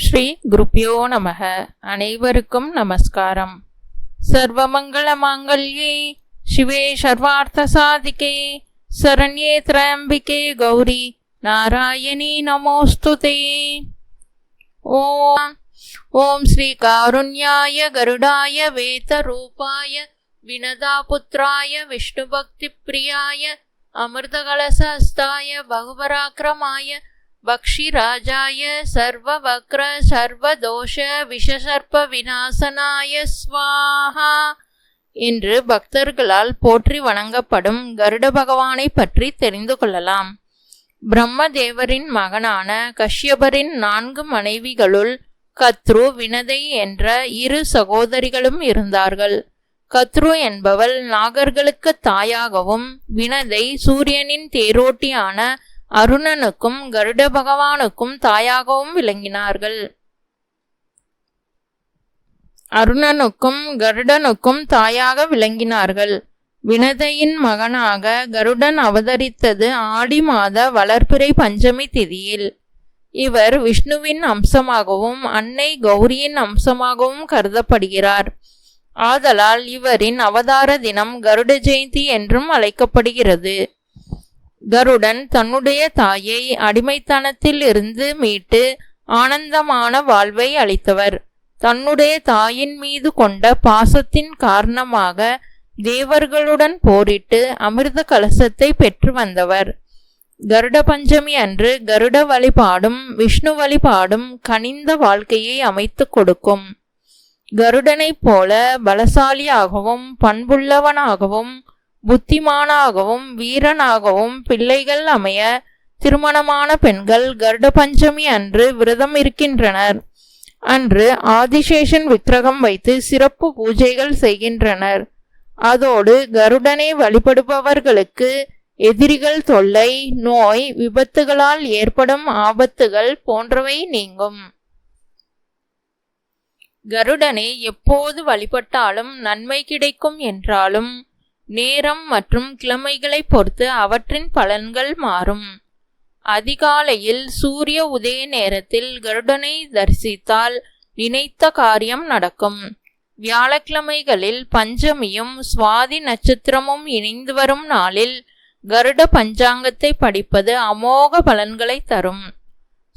ஸ்ரீ குருப்பியோ நமக. அனைவருக்கும் நமஸ்காரம். சர்வமங்கள மாங்கல்யே சிவே சர்வார்த்த சாதிகே சரண்யே திரயம்பிகே கௌரி நாராயணி நமோஸ்துதே. ஓம் ஓம் ஸ்ரீ காருண்யாய கருடாய வேதரூபாய வினதாபுத்ராய விஷ்ணுபக்தி பிரியாய அமிர்தகலசஸ்தாய பகுபராக்கிரமாய பக்ஷிராஜாய சர்வவக்ர சர்வதோஷ விஷசர்ப்ப விநாசனாய ஸ்வாஹா என்று பக்தர்களால் போற்றி வணங்கப்படும் கருட பகவானை பற்றி தெரிந்து கொள்ளலாம். பிரம்மதேவரின் மகனான கஷ்யபரின் நான்கு மனைவிகளுள் கத்ரு வினதை என்ற இரு சகோதரிகளும் இருந்தார்கள். கத்ரு என்பவள் நாகர்களுக்கு தாயாகவும் வினதை சூரியனின் தேரோட்டியான அருணனுக்கும் கருட பகவானுக்கும் தாயாகவும் விளங்கினார்கள். அருணனுக்கும் கருடனுக்கும் தாயாக விளங்கினார்கள். வினதையின் மகனாக கருடன் அவதரித்தது ஆடி மாத வளர்பிறை பஞ்சமி திதியில். இவர் விஷ்ணுவின் அம்சமாகவும் அன்னை கௌரியின் அம்சமாகவும் கருதப்படுகிறார். ஆதலால் இவரின் அவதார தினம் கருட ஜெயந்தி என்றும் அழைக்கப்படுகிறது. கருடன் தன்னுடைய தாயை அடிமைத்தனத்தில் இருந்து மீட்டு ஆனந்தமான வாழ்வை அளித்தவர். தன்னுடைய தாயின் மீது கொண்ட பாசத்தின் காரணமாக தேவர்களுடன் போரிட்டு அமிர்த கலசத்தை பெற்று வந்தவர். கருட பஞ்சமி அன்று கருட வழிபாடும் விஷ்ணு வழிபாடும் கனிந்த வாழ்க்கையை அமைத்து கொடுக்கும். கருடனைப் போல பலசாலியாகவும் பண்புள்ளவனாகவும் புத்திமானாகவும் வீரனாகவும் பிள்ளைகள் அமைய திருமணமான பெண்கள் கருட பஞ்சமி அன்று விரதம் இருக்கின்றனர். அன்று ஆதிசேஷன் விக்கிரகம் வைத்து சிறப்பு பூஜைகள் செய்கின்றனர். அதோடு கருடனை வழிபடுபவர்களுக்கு எதிரிகள் தொல்லை நோய் விபத்துகளால் ஏற்படும் ஆபத்துகள் போன்றவை நீங்கும். கருடனை எப்போது வழிபட்டாலும் நன்மை கிடைக்கும் என்றாலும் நேரம் மற்றும் கிழமைகளை பொறுத்து அவற்றின் பலன்கள் மாறும். அதிகாலையில் சூரிய உதய நேரத்தில் கருடனை தரிசித்தால் நினைத்த காரியம் நடக்கும். வியாழக்கிழமைகளில் பஞ்சமியும் சுவாதி நட்சத்திரமும் இணைந்து வரும் நாளில் கருட பஞ்சாங்கத்தை படிப்பது அமோக பலன்களை தரும்.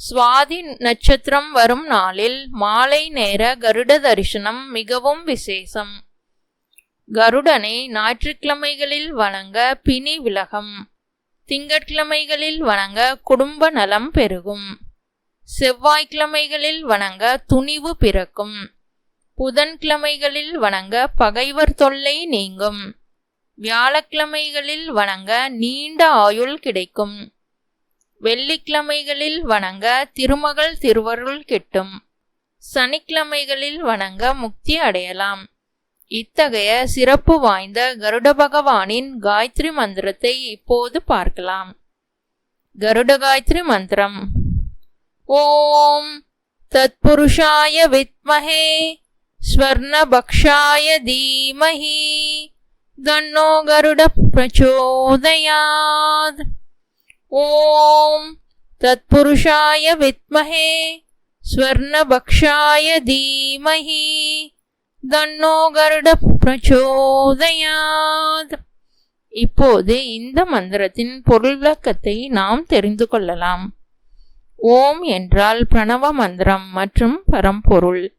சுவாதி நட்சத்திரம் வரும் நாளில் மாலை நேர கருட தரிசனம் மிகவும் விசேஷம். கருடனை ஞாயிற்றுக்கிழமைகளில் வணங்க பிணி விலகம். திங்கட்கிழமைகளில் வணங்க குடும்ப நலம் பெருகும். செவ்வாய்க்கிழமைகளில் வணங்க துணிவு பிறக்கும். புதன்கிழமைகளில் வணங்க பகைவர் தொல்லை நீங்கும். வியாழக்கிழமைகளில் வணங்க நீண்ட ஆயுள் கிடைக்கும். வெள்ளிக்கிழமைகளில் வணங்க திருமகள் திருவருள் கிட்டும். சனிக்கிழமைகளில் வணங்க முக்தி அடையலாம். இத்தகைய சிறப்பு வாய்ந்த கருட பகவானின் காயத்ரி மந்திரத்தை இப்போது பார்க்கலாம். கருட காயத்ரி மந்திரம். ஓம் தத்புருஷாய வித்மஹே ஸ்வர்ணபக்ஷாய தீமஹி தன்னோ கருட பிரச்சோதயாத். ஓம் தத்புருஷாய வித்மஹே ஸ்வர்ணபக்ஷாய தீமஹி தன்னோ கருட பிரச்சோதயாத். இப்போது இந்த மந்திரத்தின் பொருள் விளக்கத்தை நாம் தெரிந்து கொள்ளலாம். ஓம் என்றால் பிரணவ மந்திரம் மற்றும் பரம்பொருள்.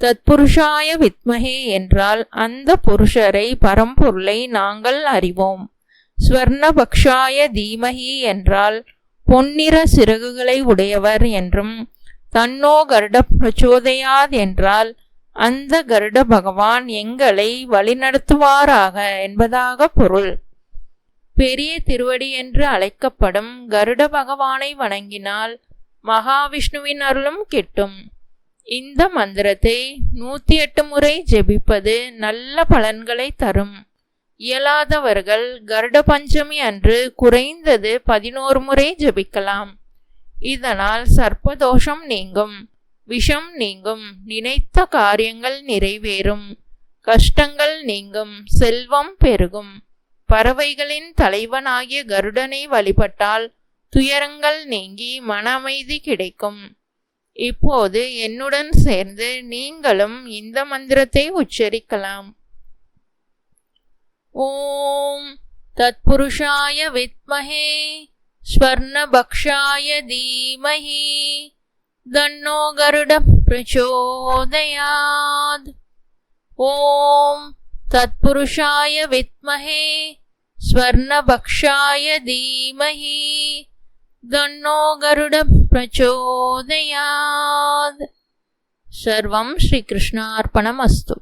தத்புருஷாய வித்மகே என்றால் அந்த புருஷரை பரம்பொருளை நாங்கள் அறிவோம். ஸ்வர்ணபக்ஷாய தீமகி என்றால் பொன்னிற சிறகுகளை உடையவர் என்றும் தன்னோ கருட பிரச்சோதயாத் என்றால் அந்த கருட பகவான் எங்களை வழிநடத்துவாராக என்பதாக பொருள். பெரிய திருவடி என்று அழைக்கப்படும் கருட பகவானை வணங்கினால் மகாவிஷ்ணுவின் அருளும் கிட்டும். இந்த மந்திரத்தை நூற்றி எட்டு முறை ஜெபிப்பது நல்ல பலன்களை தரும். இயலாதவர்கள் கருட பஞ்சமி அன்று குறைந்தது பதினோரு முறை ஜெபிக்கலாம். இதனால் சர்ப்பதோஷம் நீங்கும். விஷம் நீங்கும் நினைத்த காரியங்கள் நிறைவேறும். கஷ்டங்கள் நீங்கும் செல்வம் பெருகும். பறவைகளின் தலைவனாகிய கருடனை வழிபட்டால் துயரங்கள் நீங்கி மன அமைதி கிடைக்கும். இப்போது என்னுடன் சேர்ந்து நீங்களும் இந்த மந்திரத்தை உச்சரிக்கலாம். ஓம் தத்புருஷாய வித்மஹே ஸ்வர்ணபக்ஷாய தீமஹி. दन्नो गरुडं प्रचोदयात् ॐ तत्पुरुषाय विद्महे स्वर्णभक्षाय धीमहि दन्नो गरुडं प्रचोदयात् सर्वं श्रीकृष्णार्पणमस्तु